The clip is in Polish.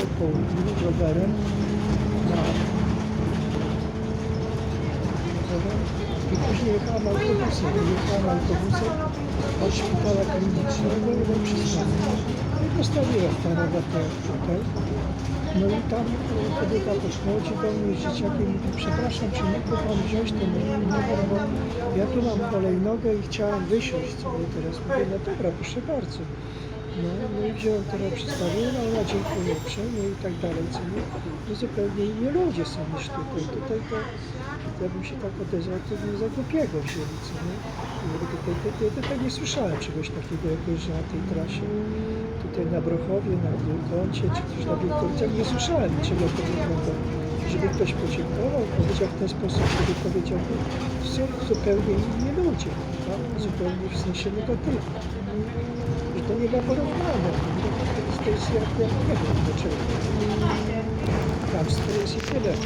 południu rowerem na i później jechałem autobusem. Jechałem autobusem od szpitala klinicznego do przystanku. I postawiłem ten rower tutaj. No i tam kobieta podchodzi do mnie z dzieciakiem i mówi, przepraszam, czy mógłby Pan wziąć ten rower, bo ja tu mam kolejnogę i chciałem wysiąść sobie teraz. Mówię, no dobra, proszę bardzo. No, no i wziąłem teraz przedstawiłem, a ona dziękuję uprzejmie i tak dalej, co nie? No zupełnie inni ludzie są niż tutaj. Tutaj to, ja bym się tak odezwał, to mnie za głupiego wzięli, co nie? Tutaj, tutaj, tutaj nie słyszałem czegoś takiego jakoś na tej trasie. Tutaj na Brochowie, na Wielkoncie, czy też na Wielkowicach nie słyszałem niczego podobnego. Żeby ktoś podziękował, powiedział w ten sposób, żeby powiedział, to są zupełnie inni ludzie, tak? zupełnie w sensie negatywnym to nie ma porównania. To jest jak ja nie wiem, dlaczego. Tam 41.